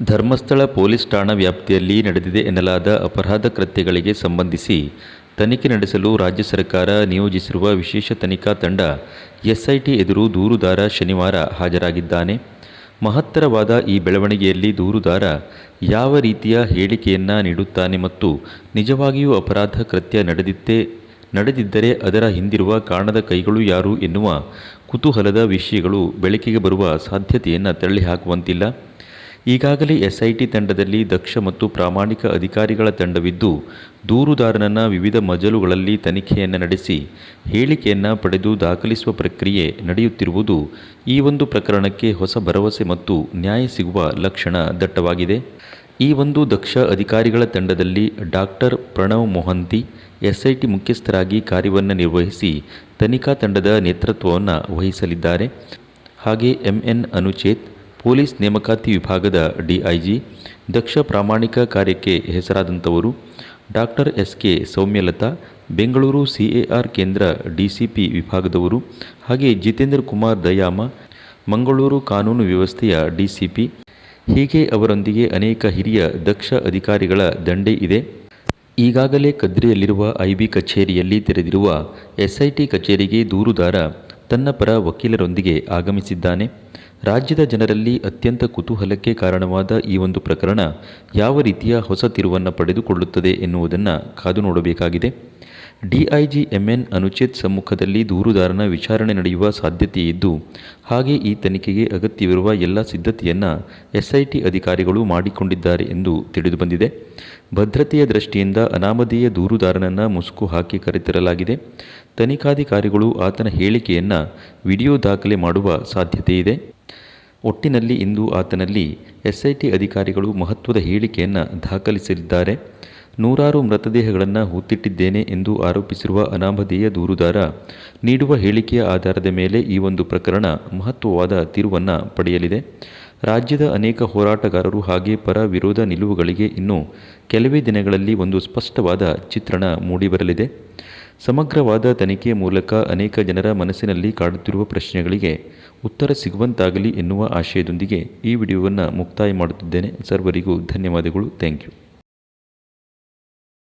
Dharmasthala police ಠಾಣಾ ವ್ಯಾಪ್ತಿಯಲ್ಲಿ ನಡೆದಿದೆ ಎನ್ನಲಾದ ಅಪರಾಧ ಕೃತ್ಯಗಳಿಗೆ ಸಂಬಂಧಿಸಿ ತನಿಖೆ ನಡೆಸಲು ರಾಜ್ಯ ಸರ್ಕಾರ ನಿಯೋಜಿಸಿರುವ ವಿಶೇಷ ತನಿಖಾ ತಂಡ ಎಸ್ಐಟಿ ಎದುರು ದೂರುದಾರ ಶನಿವಾರ ಹಾಜರಾಗಿದ್ದಾನೆ. ಮಹತ್ತರವಾದ ಈ ಬೆಳವಣಿಗೆಯಲ್ಲಿ ದೂರುದಾರ ಯಾವ ರೀತಿಯ ಹೇಳಿಕೆಯನ್ನು ನೀಡುತ್ತಾನೆ ಮತ್ತು ನಿಜವಾಗಿಯೂ ಅಪರಾಧ ಕೃತ್ಯ ನಡೆದಿತ್ತೆ, ನಡೆದಿದ್ದರೆ ಅದರ ಹಿಂದಿರುವ ಕಾರಣದ ಕೈಗಳು ಯಾರು ಎನ್ನುವ ಕುತೂಹಲದ ವಿಷಯಗಳು ಬೆಳಕಿಗೆ ಬರುವ ಸಾಧ್ಯತೆಯನ್ನು ತಳ್ಳಿಹಾಕುವಂತಿಲ್ಲ. ಈಗಾಗಲೇ ಎಸ್ಐಟಿ ತಂಡದಲ್ಲಿ ದಕ್ಷ ಮತ್ತು ಪ್ರಾಮಾಣಿಕ ಅಧಿಕಾರಿಗಳ ತಂಡವಿದ್ದು, ದೂರುದಾರನನ್ನ ವಿವಿಧ ಮಜಲುಗಳಲ್ಲಿ ತನಿಖೆಯನ್ನು ನಡೆಸಿ, ಹೇಳಿಕೆಯನ್ನು ಪಡೆದು ದಾಖಲಿಸುವ ಪ್ರಕ್ರಿಯೆ ನಡೆಯುತ್ತಿರುವುದು ಈ ಒಂದು ಪ್ರಕರಣಕ್ಕೆ ಹೊಸ ಭರವಸೆ ಮತ್ತು ನ್ಯಾಯ ಸಿಗುವ ಲಕ್ಷಣ ದಟ್ಟವಾಗಿದೆ. ಈ ಒಂದು ದಕ್ಷ ಅಧಿಕಾರಿಗಳ ತಂಡದಲ್ಲಿ ಡಾಕ್ಟರ್ ಪ್ರಣವ್ ಮೊಹಂತಿ, ಎಸ್ಐಟಿ ಮುಖ್ಯಸ್ಥರಾಗಿ ಕಾರ್ಯವನ್ನು ನಿರ್ವಹಿಸಿ ತನಿಖಾ ತಂಡದ ನೇತೃತ್ವವನ್ನು ವಹಿಸಲಿದ್ದಾರೆ. ಹಾಗೆ ಎಂಎನ್ ಅನುಚೇತ್ ಪೊಲೀಸ್ ನೇಮಕಾತಿ ವಿಭಾಗದ ಡಿಐಜಿ, ದಕ್ಷ ಪ್ರಾಮಾಣಿಕ ಕಾರ್ಯಕ್ಕೆ ಹೆಸರಾದಂಥವರು doctor S K Soumyalatha, Bengaluru CAR ಕೇಂದ್ರ ಡಿಸಿಪಿ ವಿಭಾಗದವರು ಹಾಗೆ ಜಿತೇಂದ್ರ ಕುಮಾರ್ ದಯಾಮ, ಮಂಗಳೂರು ಕಾನೂನು ವ್ಯವಸ್ಥೆಯ ಡಿಸಿಪಿ. ಹೀಗೆ ಅವರೊಂದಿಗೆ ಅನೇಕ ಹಿರಿಯ ದಕ್ಷ ಅಧಿಕಾರಿಗಳ ದಂಡೆ ಇದೆ. ಈಗಾಗಲೇ ಕದ್ರಿಯಲ್ಲಿರುವ ಐಬಿ ಕಚೇರಿಯಲ್ಲಿ ತೆರೆದಿರುವ ಎಸ್ಐಟಿ ಕಚೇರಿಗೆ ದೂರುದಾರ ತನ್ನ ಪರ ವಕೀಲರೊಂದಿಗೆ ಆಗಮಿಸಿದ್ದಾನೆ. ರಾಜ್ಯದ ಜನರಲ್ಲಿ ಅತ್ಯಂತ ಕುತೂಹಲಕ್ಕೆ ಕಾರಣವಾದ ಈ ಒಂದು ಪ್ರಕರಣ ಯಾವ ರೀತಿಯ ಹೊಸ ತಿರುವನ್ನು ಪಡೆದುಕೊಳ್ಳುತ್ತದೆ ಎನ್ನುವುದನ್ನು ಕಾದು ನೋಡಬೇಕಾಗಿದೆ. ಡಿಐಜಿ ಎಂಎನ್ ಅನುಚೇತ್ ಸಮ್ಮುಖದಲ್ಲಿ ದೂರುದಾರನ ವಿಚಾರಣೆ ನಡೆಯುವ ಸಾಧ್ಯತೆ ಇದ್ದು, ಹಾಗೆ ಈ ತನಿಖೆಗೆ ಅಗತ್ಯವಿರುವ ಎಲ್ಲ ಸಿದ್ಧತೆಯನ್ನು ಎಸ್ಐಟಿ ಅಧಿಕಾರಿಗಳು ಮಾಡಿಕೊಂಡಿದ್ದಾರೆ ಎಂದು ತಿಳಿದುಬಂದಿದೆ. ಭದ್ರತೆಯ ದೃಷ್ಟಿಯಿಂದ ಅನಾಮಧೇಯ ದೂರುದಾರನನ್ನು ಮುಸುಕು ಹಾಕಿ ಕರೆತರಲಾಗಿದೆ. ತನಿಖಾಧಿಕಾರಿಗಳು ಆತನ ಹೇಳಿಕೆಯನ್ನು ವಿಡಿಯೋ ದಾಖಲೆ ಮಾಡುವ ಸಾಧ್ಯತೆ ಇದೆ. ಒಟ್ಟಿನಲ್ಲಿ ಇಂದು ಆತನಲ್ಲಿ ಎಸ್ಐಟಿ ಅಧಿಕಾರಿಗಳು ಮಹತ್ವದ ಹೇಳಿಕೆಯನ್ನು ದಾಖಲಿಸಲಿದ್ದಾರೆ ನೂರಾರು ಮೃತದೇಹಗಳನ್ನು ಹೂತಿಟ್ಟಿದ್ದೇನೆ ಎಂದು ಆರೋಪಿಸಿರುವ ಅನಾಮಧೇಯ ದೂರುದಾರ ನೀಡುವ ಹೇಳಿಕೆಯ ಆಧಾರದ ಮೇಲೆ ಈ ಒಂದು ಪ್ರಕರಣ ಮಹತ್ವವಾದ ತಿರುವನ್ನು ಪಡೆಯಲಿದೆ. ರಾಜ್ಯದ ಅನೇಕ ಹೋರಾಟಗಾರರು ಹಾಗೆ ಪರ ವಿರೋಧ ನಿಲುವುಗಳಿಗೆ ಇನ್ನು ಕೆಲವೇ ದಿನಗಳಲ್ಲಿ ಒಂದು ಸ್ಪಷ್ಟವಾದ ಚಿತ್ರಣ ಮೂಡಿಬರಲಿದೆ. ಸಮಗ್ರವಾದ ತನಿಖೆ ಮೂಲಕ ಅನೇಕ ಜನರ ಮನಸ್ಸಿನಲ್ಲಿ ಕಾಡುತ್ತಿರುವ ಪ್ರಶ್ನೆಗಳಿಗೆ ಉತ್ತರ ಸಿಗುವಂತಾಗಲಿ ಎನ್ನುವ ಆಶಯದೊಂದಿಗೆ ಈ ವಿಡಿಯೋವನ್ನು ಮುಕ್ತಾಯ ಮಾಡುತ್ತಿದ್ದೇನೆ. ಸರ್ವರಿಗೂ ಧನ್ಯವಾದಗಳು. Thank you.